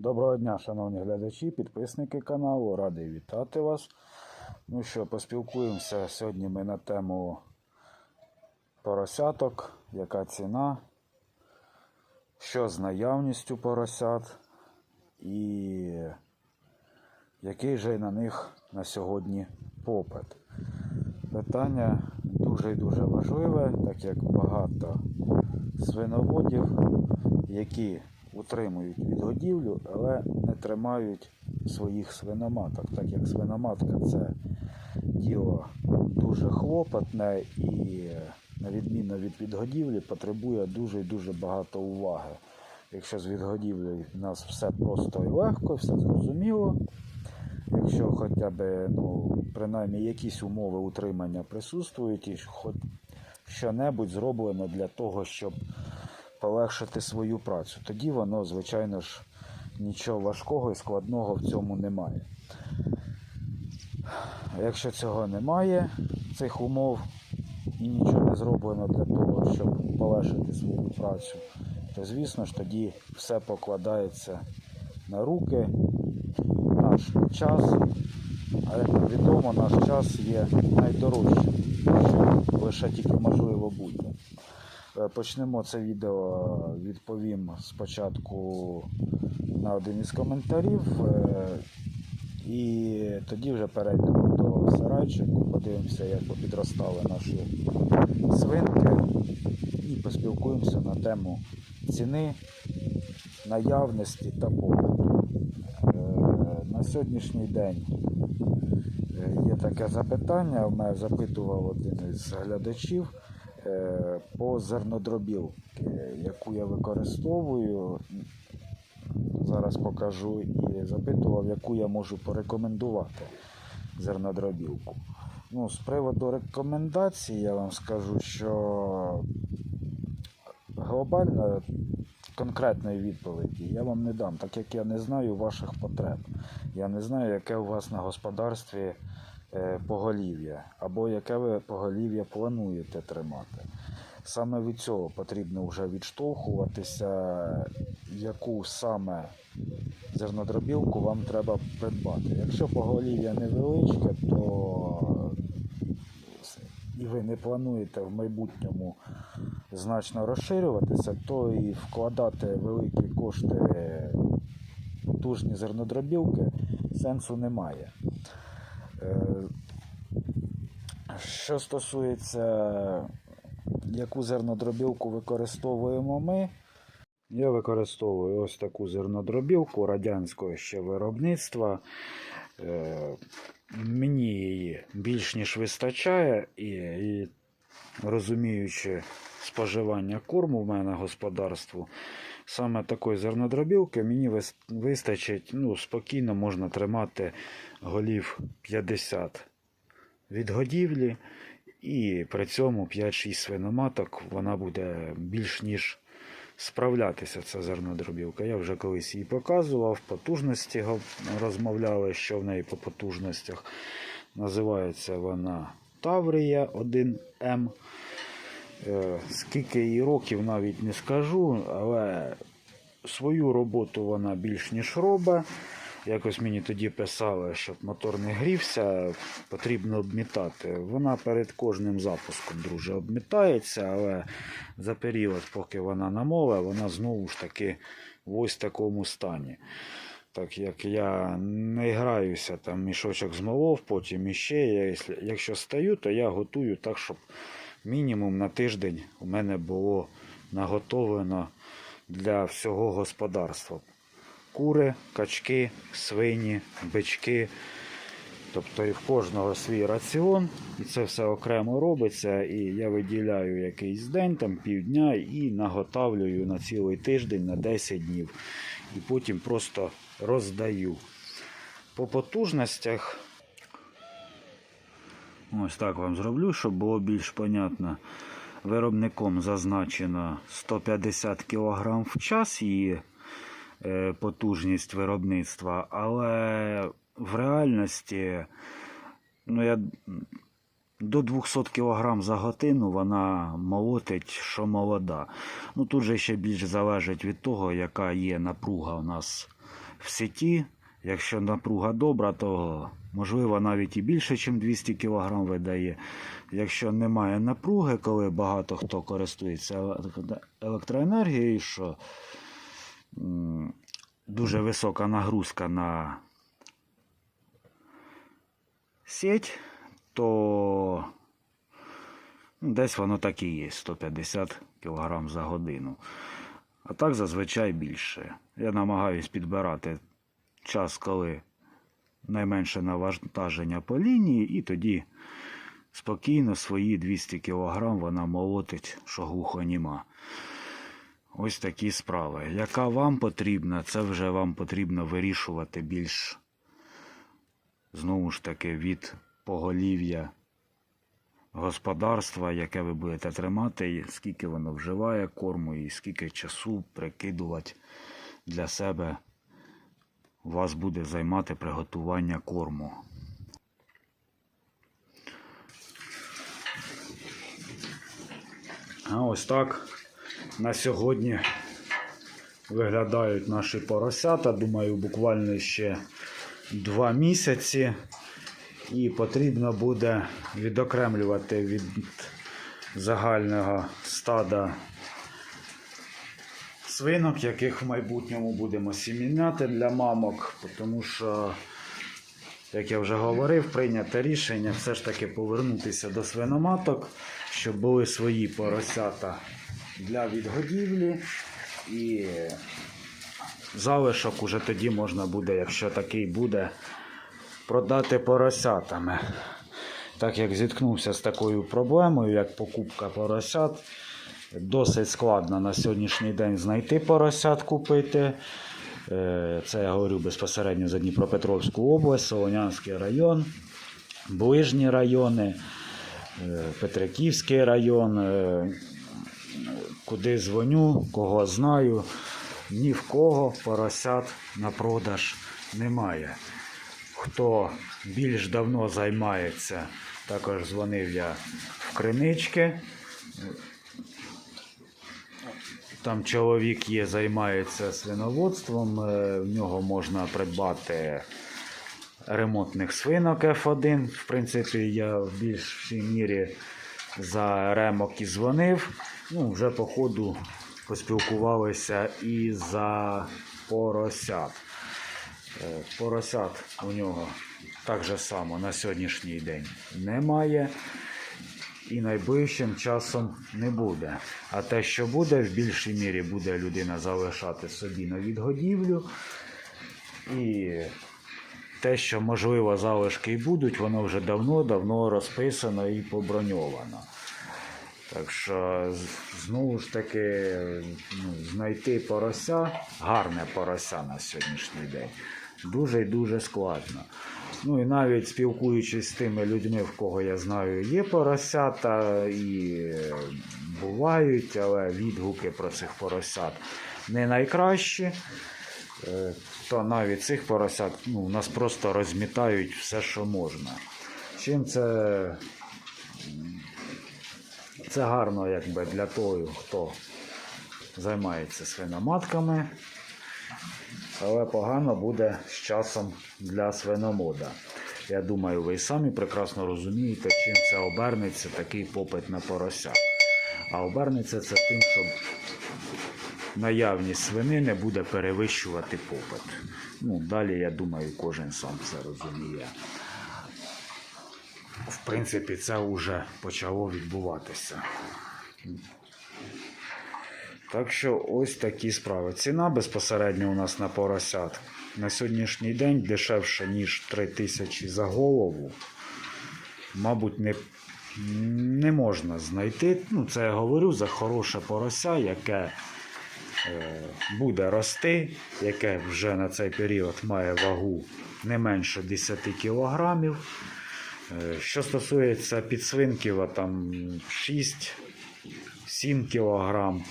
Доброго дня, шановні глядачі, підписники каналу. Радий вітати вас. Ну що, поспілкуємося сьогодні ми на тему поросяток, яка ціна, що з наявністю поросят і який же на них на сьогодні попит. Питання дуже і дуже важливе, так як багато свиноводів, які утримують відгодівлю, але не тримають своїх свиноматок, так як свиноматка це діло дуже хлопотне і, на відміну від відгодівлі, потребує дуже і дуже багато уваги. Якщо з відгодівлею в нас все просто і легко, все зрозуміло. Якщо хоча б ну, принаймні якісь умови утримання присутствують і хоч що-небудь зроблено для того, щоб полегшити свою працю. Тоді воно, звичайно ж, нічого важкого і складного в цьому немає. Якщо цього немає, цих умов, і нічого не зроблено для того, щоб полегшити свою працю, то звісно ж тоді все покладається на руки, наш час. А як відомо, наш час є найдорожчим, лише тільки можливо буде. Е, Почнемо це відео, відповім спочатку на один із коментарів. е, І тоді вже перейдемо до сарайчику, подивимося, як підростали наші свинки. І поспілкуємося на тему ціни, наявності та попиту. Е, На сьогоднішній день є таке запитання, мене запитував один із глядачів по зернодробілки, яку я використовую. Зараз покажу і запитував, яку я можу порекомендувати зернодробілку. Ну, з приводу рекомендацій я вам скажу, що глобально конкретної відповіді я вам не дам, так як я не знаю ваших потреб. Я не знаю, яке у вас на господарстві е, поголів'я, або яке ви поголів'я плануєте тримати. Саме від цього потрібно вже відштовхуватися, яку саме зернодробілку вам треба придбати. Якщо поголів'я невеличке, то і ви не плануєте в майбутньому значно розширюватися, то і вкладати великі кошти в потужні зернодробілки сенсу немає. Е, Що стосується, яку зернодробілку використовуємо ми, я використовую ось таку зернодробілку радянського ще виробництва. Е, Мені її більш ніж вистачає, і, і розуміючи споживання корму в мене господарству, саме такої зернодробілки мені вистачить, ну, спокійно можна тримати голів 50 від годівлі, і при цьому 5-6 свиноматок вона буде більш ніж справлятися, ця зернодробілка. Я вже колись її показував, потужності розмовляли, що в неї по потужностях. Називається вона Таврія 1М. Е, Скільки їй років навіть не скажу, але свою роботу вона більш ніж робить. Якось мені тоді писали, щоб мотор не грівся, потрібно обмітати. Вона перед кожним запуском, друже, обмітається, але за період, поки вона намове, вона знову ж таки в ось такому стані. Так як я не граюся, там мішочок змолов, потім іще. Я, якщо- стаю, то я готую так, щоб мінімум на тиждень у мене було наготовлено для всього господарства. Кури, качки, свині, бички. Тобто і в кожного свій раціон, і це все окремо робиться. І я виділяю якийсь день, там півдня, і наготавлюю на цілий тиждень, на 10 днів. І потім просто роздаю. По потужностях. Ось так вам зроблю, щоб було більш понятно. Виробником зазначено 150 кг в час її е, потужність виробництва, але в реальності, ну я до 200 кг за годину вона молотить, що молода. Ну тут же ще більш залежить від того, яка є напруга у нас в сіті. Якщо напруга добра, то можливо навіть і більше, ніж 200 кг видає. Якщо немає напруги, коли багато хто користується електроенергією, що дуже висока нагрузка на сеть, то ну, десь воно так і є 150 кг за годину. А так зазвичай більше. Я намагаюсь підбирати час, коли найменше навантаження по лінії, і тоді спокійно свої 200 кг вона молотить, що глухоніма. Ось такі справи. Яка вам потрібна, це вже вам потрібно вирішувати більш знову ж таки від поголів'я господарства, яке ви будете тримати, і скільки воно вживає корму і скільки часу прикидувати для себе вас буде займати приготування корму. А ось так на сьогодні виглядають наші поросята. Думаю, буквально ще два місяці. І потрібно буде відокремлювати від загального стада свинок, яких в майбутньому будемо сіміняти для мамок, тому що, як я вже говорив, прийняте рішення все ж таки повернутися до свиноматок, щоб були свої поросята для відгодівлі. І залишок уже тоді можна буде, якщо такий буде, продати поросятами. Так як зіткнувся з такою проблемою, як покупка поросят, досить складно на сьогоднішній день знайти поросят купити. Е, Це я говорю безпосередньо за Дніпропетровську область, Солонянський район, ближні райони, е, Петриківський район. е, Куди дзвоню, кого знаю, ні в кого поросят на продаж немає. Хто більш давно займається, також дзвонив я в кринички. Там чоловік є, займається свиноводством, е, в нього можна придбати ремонтних свинок F1. В принципі, я в більшій мірі за ремок і дзвонив. Ну, вже по ходу поспілкувалися і за поросят. Е, Поросят у нього так же само на сьогоднішній день немає і найближчим часом не буде. А те, що буде, в більшій мірі буде людина залишати собі на відгодівлю. І те, що можливо залишки і будуть, воно вже давно-давно розписано і поброньовано. Так що знову ж таки ну, знайти порося, гарне порося на сьогоднішній день, дуже і дуже складно. Ну і навіть спілкуючись з тими людьми, в кого я знаю, є поросята і е, бувають, але відгуки про цих поросят не найкращі. Е, То навіть цих поросят ну, нас просто розмітають все, що можна. Чим це це гарно якби, для того, хто займається свиноматками, але погано буде з часом для свиномода. Я думаю, ви самі прекрасно розумієте, чим це обернеться такий попит на порося. А обернеться це тим, що наявність свинини буде перевищувати попит. Ну, далі, я думаю, кожен сам це розуміє. В принципі, це вже почало відбуватися. Так що ось такі справи. Ціна безпосередньо у нас на поросят на сьогоднішній день дешевше, ніж 3 тисячі за голову. Мабуть, не, не можна знайти. Ну, це я говорю за хороше порося, яке е, буде рости, яке вже на цей період має вагу не менше 10 кілограмів. Е, Що стосується підсвинків, там 6-7 кілограм.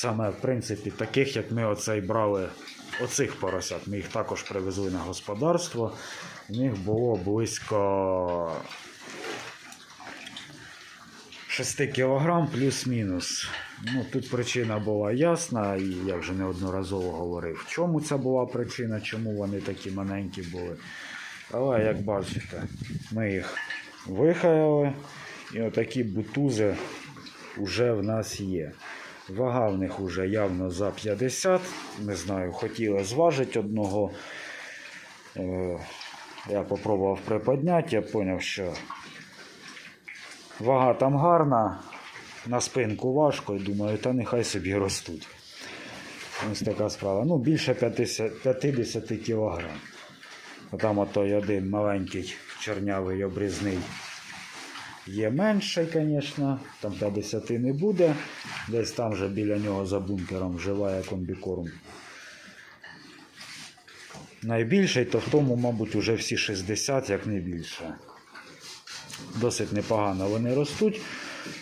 Саме, в принципі, таких, як ми оцей брали, оцих поросят. Ми їх також привезли на господарство. В них було близько 6 кг плюс-мінус. Ну, тут причина була ясна, і я вже неодноразово говорив, в чому це була причина, чому вони такі маленькі були. Але як бачите, ми їх вихаяли, і отакі бутузи вже в нас є. Вага в них вже явно за 50. Не знаю, хотіли зважити одного. Е, Я попробував приподняти, я зрозумів, що вага там гарна, на спинку важко і думаю, та нехай собі ростуть. Ось така справа. Ну, більше 50, 50 кг. Там отой один маленький чорнявий обрізний. Є менший, звісно, там 50 не буде. Десь там же біля нього за бункером вживає комбікорм. Найбільший, то в тому, мабуть, уже всі 60, як не більше. Досить непогано вони ростуть.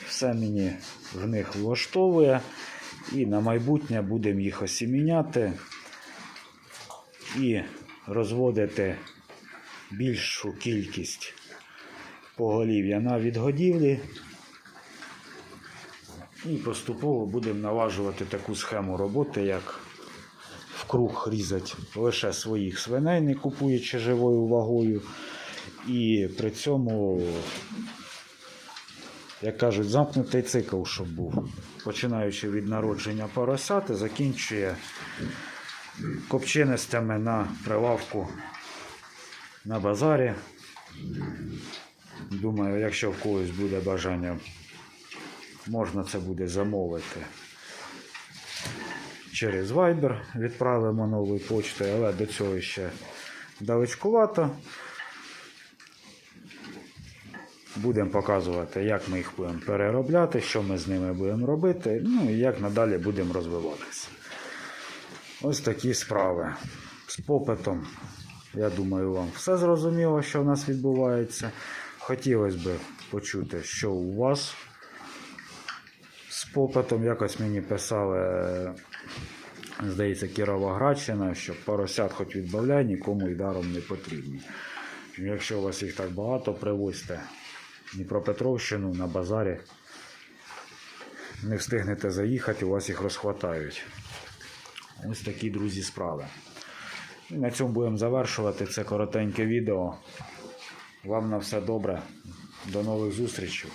Все мені в них влаштовує. І на майбутнє будемо їх осіміняти і розводити більшу кількість поголів'я на відгодівлі. І поступово будемо налажувати таку схему роботи, як в круг різати лише своїх свиней, не купуючи живою вагою. І при цьому, як кажуть, замкнутий цикл, щоб був. Починаючи від народження поросяти, закінчує копченостями на прилавку на базарі. Думаю, якщо в когось буде бажання, можна це буде замовити. Через Viber відправимо новою почтою, але до цього ще далечкувато. Будемо показувати, як ми їх будемо переробляти, що ми з ними будемо робити, ну і як надалі будемо розвиватися. Ось такі справи. З попитом, я думаю, вам все зрозуміло, що в нас відбувається. Хотілося б почути, що у вас з попитом. Якось мені писали, здається, Кіровоградщина, що поросят хоч відбавляй, нікому й даром не потрібні. Якщо у вас їх так багато, привозьте Дніпропетровщину на базарі. Не встигнете заїхати, у вас їх розхватають. Ось такі, друзі, справи. І на цьому будемо завершувати це коротеньке відео. Вам на все добре. До нових зустрічей.